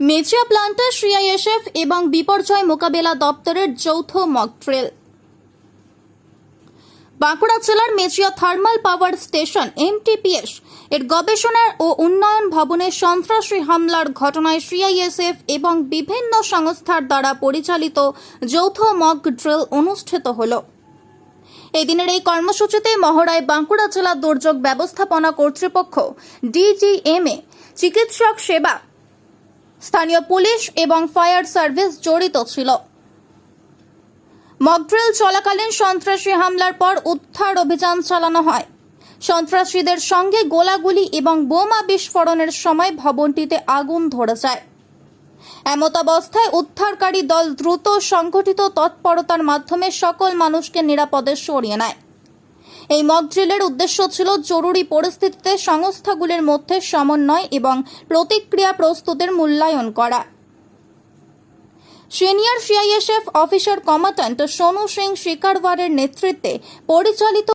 মেচিয়া planter CISF এবং বিপর্যয় মোকাবেলা দপ্তরের যৌথ মক ড্রিল বাঁকুড়া জেলার মেচিয়া থার্মাল পাওয়ার স্টেশন এমটিপিএস এর গবেষণা ও উন্নয়ন ভবনে সন্ত্রাসী হামলার ঘটনায় সিআইএসএফ এবং বিভিন্ন সংস্থার দ্বারা পরিচালিত যৌথ মক ড্রিল অনুষ্ঠিত হলো। এদিনের এই কর্মসূচিতে মহড়ায় বাঁকুড়া জেলা দুর্যোগ ব্যবস্থাপনা কর্তৃপক্ষ ডিজিএমএ চিকিৎসক সেবা স্থানীয় পুলিশ এবং ফায়ার সার্ভিস জড়িত ছিল। মকড্রিল চলাকালীন সন্ত্রাসী হামলার পর উদ্ধার অভিযান চালানো হয়। সন্ত্রাসীদের সঙ্গে গোলাগুলি এবং বোমা বিস্ফোরণের সময় ভবনটিতে আগুন ধরে যায়। এমতাবস্থায় উদ্ধারকারী দল দ্রুত সংগঠিত তৎপরতার মাধ্যমে সকল মানুষকে নিরাপদে সরিয়ে নেয়। এই মকড্রিলের উদ্দেশ্য ছিল জরুরি পরিস্থিতিতে সংস্থাগুলির মধ্যে সমন্বয় এবং প্রতিক্রিয়া প্রস্তুতের মূল্যায়ন করা। Senior CISF officer commandant Sonu Singh শিকারওয়ারের নেতৃত্বে পরিচালিত